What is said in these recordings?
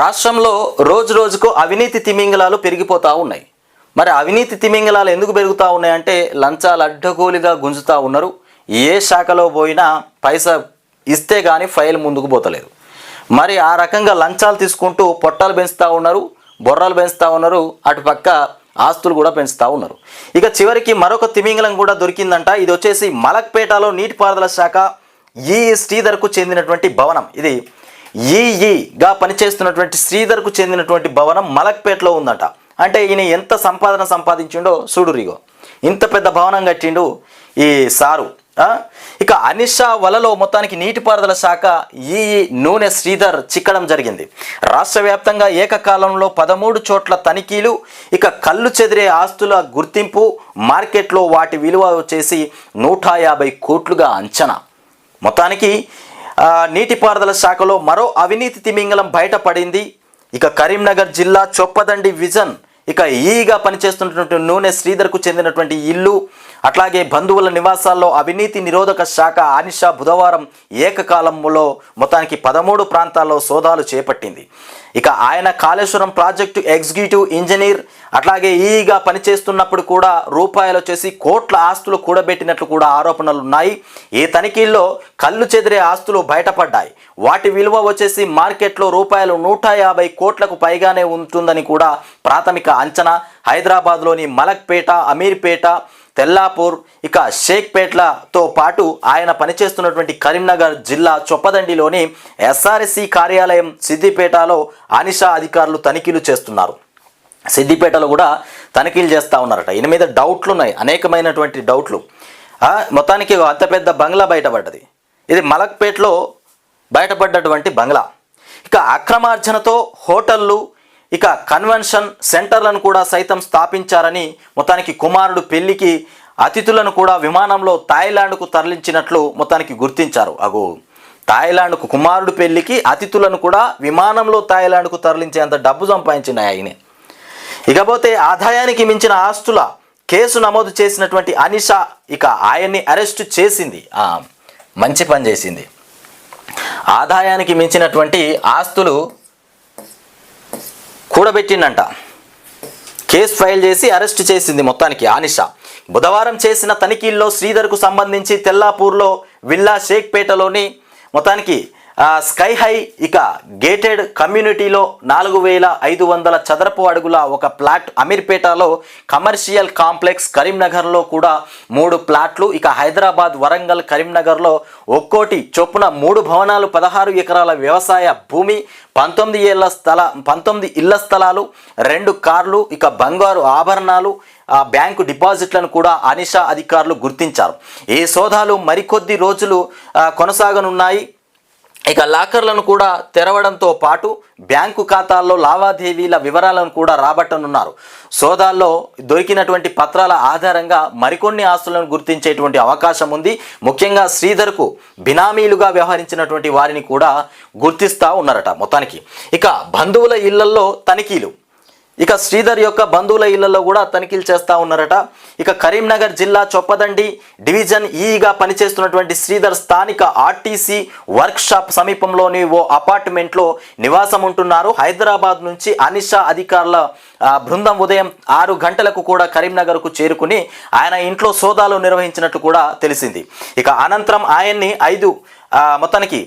రాష్ట్రంలో రోజు రోజుకు అవినీతి తిమింగలాలు పెరిగిపోతూ ఉన్నాయి. మరి అవినీతి తిమింగలాలు ఎందుకు పెరుగుతూ ఉన్నాయంటే లంచాలు అడ్డగోలుగా గుంజుతూ ఉన్నారు. ఏ శాఖలో పోయినా పైసా ఇస్తే కానీ ఫైల్ ముందుకు పోతలేదు. మరి ఆ రకంగా లంచాలు తీసుకుంటూ పొట్టాలు పెంచుతూ ఉన్నారు బొర్రాలు పెంచుతూ ఉన్నారు అటుపక్క ఆస్తులు కూడా పెంచుతూ ఉన్నారు. ఇక చివరికి మరొక తిమింగలం కూడా దొరికిందంట. ఇది వచ్చేసి మలక్పేటలో నీటిపారుదల శాఖ ఈ శ్రీధర్కు చెందినటువంటి భవనం. ఇది ఈఈగా పనిచేస్తున్నటువంటి శ్రీధర్కు చెందినటువంటి భవనం మలక్పేటలో ఉందట. అంటే ఈయన ఎంత సంపాదన సంపాదించిండో చూడురిగో ఇంత పెద్ద భవనం కట్టిండు ఈ సారు. ఇక అనిషా వలలో మొత్తానికి నీటిపారుదల శాఖ ఈ నూనె శ్రీధర్ చిక్కడం జరిగింది. రాష్ట్ర వ్యాప్తంగా ఏకకాలంలో పదమూడు చోట్ల తనిఖీలు ఇక కళ్ళు చెదిరే ఆస్తుల గుర్తింపు మార్కెట్లో వాటి విలువ వచ్చేసి నూట యాభై కోట్లుగా అంచనా. మొత్తానికి నీటిపారుదల శాఖలో మరో అవినీతి తిమింగలం బయటపడింది. ఇక కరీంనగర్ జిల్లా చొప్పదండి విజన్ ఇక ఈగా పనిచేస్తున్నటువంటి నూనె శ్రీధర్కు చెందినటువంటి ఇల్లు అట్లాగే బంధువుల నివాసాల్లో అవినీతి నిరోధక శాఖ ఆనిషా బుధవారం ఏకకాలంలో మొత్తానికి పదమూడు ప్రాంతాల్లో సోదాలు చేపట్టింది. ఇక ఆయన కాళేశ్వరం ప్రాజెక్టు ఎగ్జిక్యూటివ్ ఇంజనీర్ అట్లాగే ఈగా పనిచేస్తున్నప్పుడు కూడా రూపాయలు వచ్చేసి కోట్ల ఆస్తులు కూడబెట్టినట్లు కూడా ఆరోపణలు ఉన్నాయి ఈ తనిఖీల్లో కళ్ళు చెదిరే ఆస్తులు బయటపడ్డాయి. వాటి విలువ వచ్చేసి మార్కెట్లో రూపాయలు నూట యాభై కోట్లకు పైగానే ఉంటుందని కూడా ప్రాథమిక అంచనా. హైదరాబాద్లోని మలక్పేట అమీర్పేట తెల్లాపూర్ ఇక షేక్పేట్లతో పాటు ఆయన పనిచేస్తున్నటువంటి కరీంనగర్ జిల్లా చొప్పదండిలోని ఎస్ఆర్ఎస్సి కార్యాలయం సిద్దిపేటలో అనిషా అధికారులు తనిఖీలు చేస్తున్నారు. సిద్దిపేటలో కూడా తనిఖీలు చేస్తూ ఉన్నారట. ఈయన మీద డౌట్లు ఉన్నాయి అనేకమైనటువంటి డౌట్లు. మొత్తానికి అంత పెద్ద బంగ్లా బయటపడ్డది. ఇది మలక్పేటలో బయటపడ్డటువంటి బంగ్లా. ఇక అక్రమార్జనతో హోటళ్ళు ఇక కన్వెన్షన్ సెంటర్లను కూడా సైతం స్థాపించారని మొత్తానికి కుమారుడు పెళ్ళికి అతిథులను కూడా విమానంలో థాయిలాండ్కు తరలించినట్లు మొత్తానికి గుర్తించారు. అగో థాయిలాండ్కు కుమారుడు పెళ్ళికి అతిథులను కూడా విమానంలో థాయిలాండ్కు తరలించేంత డబ్బు సంపాదించిన ఆయనే. ఇకపోతే ఆదాయానికి మించిన ఆస్తుల కేసు నమోదు చేసినటువంటి అనిషా ఇక ఆయన్ని అరెస్ట్ చేసింది. మంచి పని చేసింది. ఆదాయానికి మించినటువంటి ఆస్తులు కూడబెట్టిండంట. కేసు ఫైల్ చేసి అరెస్ట్ చేసింది మొత్తానికి ఆనిష. బుధవారం చేసిన తనిఖీల్లో శ్రీధర్కు సంబంధించి తెల్లాపూర్లో విల్లా షేక్పేటలోని మొత్తానికి స్కై హై ఇక గేటెడ్ కమ్యూనిటీలో నాలుగు వేల ఐదు వందల చదరపు అడుగుల ఒక ప్లాట్ అమీర్పేటలో కమర్షియల్ కాంప్లెక్స్ కరీంనగర్లో కూడా మూడు ప్లాట్లు. ఇక హైదరాబాద్ వరంగల్ కరీంనగర్లో ఒక్కోటి చొప్పున మూడు భవనాలు పదహారు ఎకరాల వ్యవసాయ భూమి పంతొమ్మిది ఏళ్ళ స్థల పంతొమ్మిది ఇళ్ళ స్థలాలు రెండు కార్లు ఇక బంగారు ఆభరణాలు బ్యాంకు డిపాజిట్లను కూడా అనిషా అధికారులు గుర్తించారు. ఈ సోదాలు మరికొద్ది రోజులు కొనసాగనున్నాయి. ఇక లాకర్లను కూడా తెరవడంతో పాటు బ్యాంకు ఖాతాల్లో లావాదేవీల వివరాలను కూడా రాబట్టనున్నారు. సోదాల్లో దొరికినటువంటి పత్రాల ఆధారంగా మరికొన్ని ఆస్తులను గుర్తించేటువంటి అవకాశం ఉంది. ముఖ్యంగా శ్రీధర్కు బినామీలుగా వ్యవహరించినటువంటి వారిని కూడా గుర్తిస్తూ ఉన్నారట మొత్తానికి. ఇక బంధువుల ఇళ్ళల్లో తనిఖీలు. ఇక శ్రీధర్ యొక్క బంధువుల ఇళ్ళలో కూడా తనిఖీలు చేస్తూ ఉన్నారట. ఇక కరీంనగర్ జిల్లా చొప్పదండి డివిజన్ ఈగా పనిచేస్తున్నటువంటి శ్రీధర్ స్థానిక ఆర్టీసీ వర్క్షాప్ సమీపంలోని ఓ అపార్ట్మెంట్లో నివాసం ఉంటున్నారు హైదరాబాద్ నుంచి అనిషా అధికారుల బృందం ఉదయం ఆరు గంటలకు కూడా కరీంనగర్కు చేరుకుని ఆయన ఇంట్లో సోదాలు నిర్వహించినట్లు కూడా తెలిసింది. ఇక అనంతరం ఆయన్ని ఐదు మొత్తానికి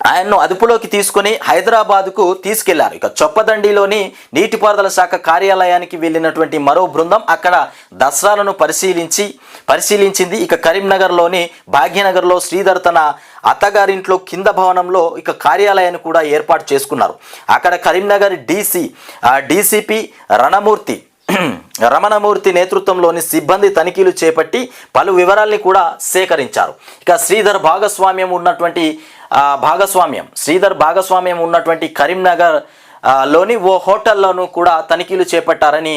ఆయన్ను అదుపులోకి తీసుకుని హైదరాబాద్కు తీసుకెళ్ళారు. ఇక చొప్పదండిలోని నీటిపారుదల శాఖ కార్యాలయానికి వెళ్ళినటువంటి మరో బృందం అక్కడ దసరాలను పరిశీలించి పరిశీలించింది. ఇక కరీంనగర్లోని భాగ్యనగర్లో శ్రీధర్ తన అత్తగారింట్లో కింద భవనంలో ఇక కార్యాలయాన్ని కూడా ఏర్పాటు చేసుకున్నారు. అక్కడ కరీంనగర్ డీసీ డీసీపీ రణమూర్తి రమణమూర్తి నేతృత్వంలోని సిబ్బంది తనిఖీలు చేపట్టి పలు వివరాల్ని కూడా సేకరించారు. ఇక శ్రీధర్ భాగస్వామ్యం ఉన్నటువంటి భాగస్వామ్యం. శ్రీధర్ భాగస్వామ్యం ఉన్నటువంటి కరీంనగర్లోని ఓ హోటల్లోనూ కూడా తనిఖీలు చేపట్టారని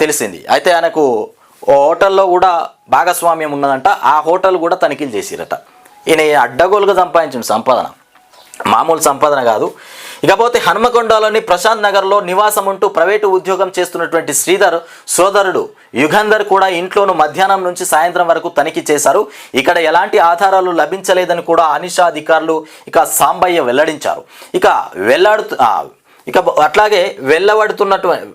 తెలిసింది. అయితే ఆయనకు ఓ హోటల్లో కూడా భాగస్వామ్యం ఉన్నదంట. ఆ హోటల్ కూడా తనిఖీలు చేసిరట. ఈయన అడ్డగోలుగా సంపాదించిన సంపాదన. మామూలు సంపాదన కాదు. ఇకపోతే హనుమకొండలోని ప్రశాంత్ నగర్లో నివాసం ఉంటూ ప్రైవేటు ఉద్యోగం చేస్తున్నటువంటి శ్రీధర్ సోదరుడు యుగంధర్ కూడా ఇంట్లోను మధ్యాహ్నం నుంచి సాయంత్రం వరకు తనిఖీ చేశారు. ఇక్కడ ఎలాంటి ఆధారాలు లభించలేదని కూడా అనిషా అధికారులు ఇక సాంబయ్య వెల్లడించారు. ఇక వెల్లాడు ఇక అట్లాగే వెళ్ళబడుతున్నటువంటి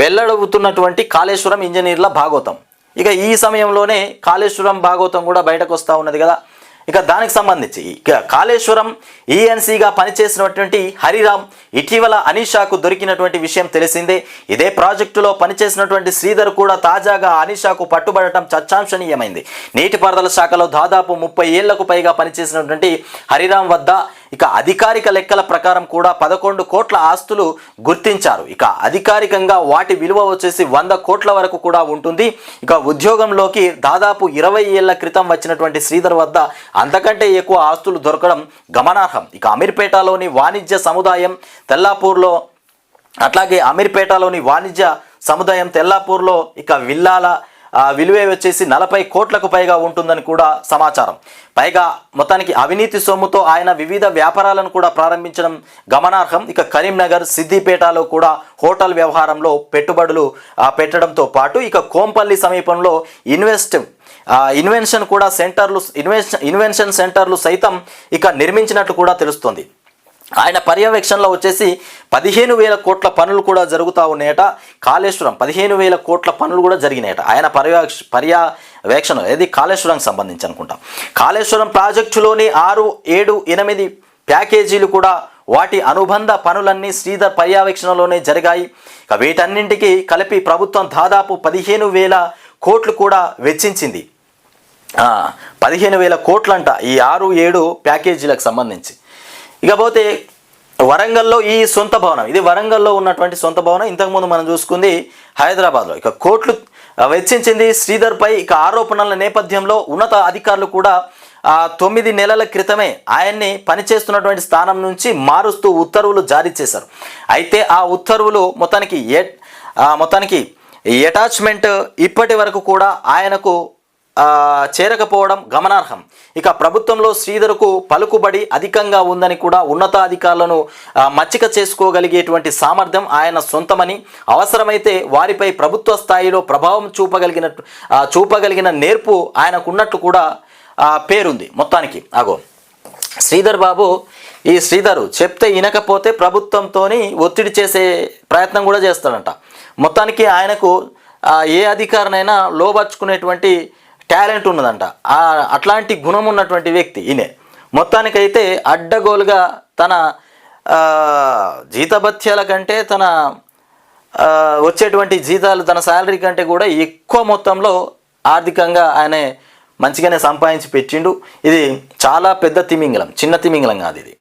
వెళ్ళబడుతున్నటువంటి కాళేశ్వరం ఇంజనీర్ల భాగోతం. ఇక ఈ సమయంలోనే కాళేశ్వరం భాగవతం కూడా బయటకు వస్తూ ఉన్నది కదా. ఇక దానికి సంబంధించి ఇక కాళేశ్వరం ఈఎన్సీగా పనిచేసినటువంటి హరిరామ్ ఇటీవల అనీషాకు దొరికినటువంటి విషయం తెలిసిందే. ఇదే ప్రాజెక్టులో పనిచేసినటువంటి శ్రీధర్ కూడా తాజాగా అనీషాకు పట్టుబడటం చర్చాంశనీయమైంది. నీటిపారుదల శాఖలో దాదాపు ముప్పై ఏళ్ళకు పైగా పనిచేసినటువంటి హరిరామ్ వద్ద ఇక అధికారిక లెక్కల ప్రకారం కూడా పదకొండు కోట్ల ఆస్తులు గుర్తించారు. ఇక అధికారికంగా వాటి విలువ వచ్చేసి వంద కోట్ల వరకు కూడా ఉంటుంది. ఇక ఉద్యోగంలోకి దాదాపు ఇరవై ఏళ్ళ క్రితం వచ్చినటువంటి శ్రీధర్ వద్ద అంతకంటే ఎక్కువ ఆస్తులు దొరకడం గమనార్హం. ఇక అమీర్పేటలోని వాణిజ్య సముదాయం తెల్లాపూర్లో అట్లాగే అమీర్పేటలోని వాణిజ్య సముదాయం తెల్లాపూర్లో ఇక విల్లాల విలువ వచ్చేసి నలభై కోట్లకు పైగా ఉంటుందని కూడా సమాచారం. పైగా మొత్తానికి అవినీతి సొమ్ముతో ఆయన వివిధ వ్యాపారాలను కూడా ప్రారంభించడం గమనార్హం. ఇక కరీంనగర్ సిద్దిపేటలో కూడా హోటల్ వ్యవహారంలో పెట్టుబడులు పెట్టడంతో పాటు ఇక కోంపల్లి సమీపంలో ఇన్వెస్ట్ ఇన్వెన్షన్ కూడా సెంటర్లు ఇన్వెన్షన్ ఇన్వెన్షన్ సెంటర్లు సైతం ఇక నిర్మించినట్లు కూడా తెలుస్తోంది. ఆయన పర్యవేక్షణలో వచ్చేసి పదిహేను వేల కోట్ల పనులు కూడా జరుగుతూ ఉన్నాయట. కాళేశ్వరం పదిహేను వేల కోట్ల పనులు కూడా జరిగినాయట. ఆయన పర్యవేక్ష పర్యవేక్షణ ఏది? కాళేశ్వరంకి సంబంధించి అనుకుంటాం. కాళేశ్వరం ప్రాజెక్టులోని ఆరు ఏడు ఎనిమిది ప్యాకేజీలు కూడా వాటి అనుబంధ పనులన్నీ శ్రీధర్ పర్యవేక్షణలోనే జరిగాయి. ఇక వీటన్నింటికి కలిపి ప్రభుత్వం దాదాపు పదిహేను వేల కోట్లు కూడా వెచ్చించింది. పదిహేను వేల కోట్లంట ఈ ఆరు ఏడు ప్యాకేజీలకు సంబంధించి. ఇకపోతే వరంగల్లో ఈ సొంత భవనం ఇది వరంగల్లో ఉన్నటువంటి సొంత భవనం. ఇంతకుముందు మనం చూసుకుంది హైదరాబాద్లో. ఇక కోట్లు వెచ్చించింది శ్రీధర్పై ఇక ఆరోపణల నేపథ్యంలో ఉన్నత అధికారులు కూడా ఆ, తొమ్మిది నెలల క్రితమే ఆయన్ని పనిచేస్తున్నటువంటి స్థానం నుంచి మారుస్తూ ఉత్తర్వులు జారీ చేశారు. అయితే ఆ ఉత్తర్వులు మొత్తానికి ఏ మొత్తానికి అటాచ్మెంట్ ఇప్పటి వరకు కూడా ఆయనకు చేరకపోవడం గమనార్హం. ఇక ప్రభుత్వంలో శ్రీధర్కు పలుకుబడి అధికంగా ఉందని కూడా ఉన్నతాధికారులను మచ్చిక చేసుకోగలిగేటువంటి సామర్థ్యం ఆయన సొంతమని అవసరమైతే వారిపై ప్రభుత్వ స్థాయిలో ప్రభావం చూపగలిగిన చూపగలిగిన నేర్పు ఆయనకున్నట్లు కూడా పేరుంది మొత్తానికి. అగో శ్రీధర్ బాబు ఈ శ్రీధర్ చెప్తే వినకపోతే ప్రభుత్వంతోని ఒత్తిడి చేసే ప్రయత్నం కూడా చేస్తాడంట. మొత్తానికి ఆయనకు ఏ అధికారనైనా లోబర్చుకునేటువంటి టాలెంట్ ఉన్నదంట. ఆ అట్లాంటి గుణం ఉన్నటువంటి వ్యక్తి ఈయనే. మొత్తానికైతే అడ్డగోలుగా తన జీతభత్యాల కంటే తన వచ్చేటువంటి జీతాలు తన శాలరీ కంటే కూడా ఎక్కువ మొత్తంలో ఆర్థికంగా ఆయన మంచిగానే సంపాదించి పెట్టిండు. ఇది చాలా పెద్ద తిమింగలం చిన్న తిమింగలం కాదు ఇది.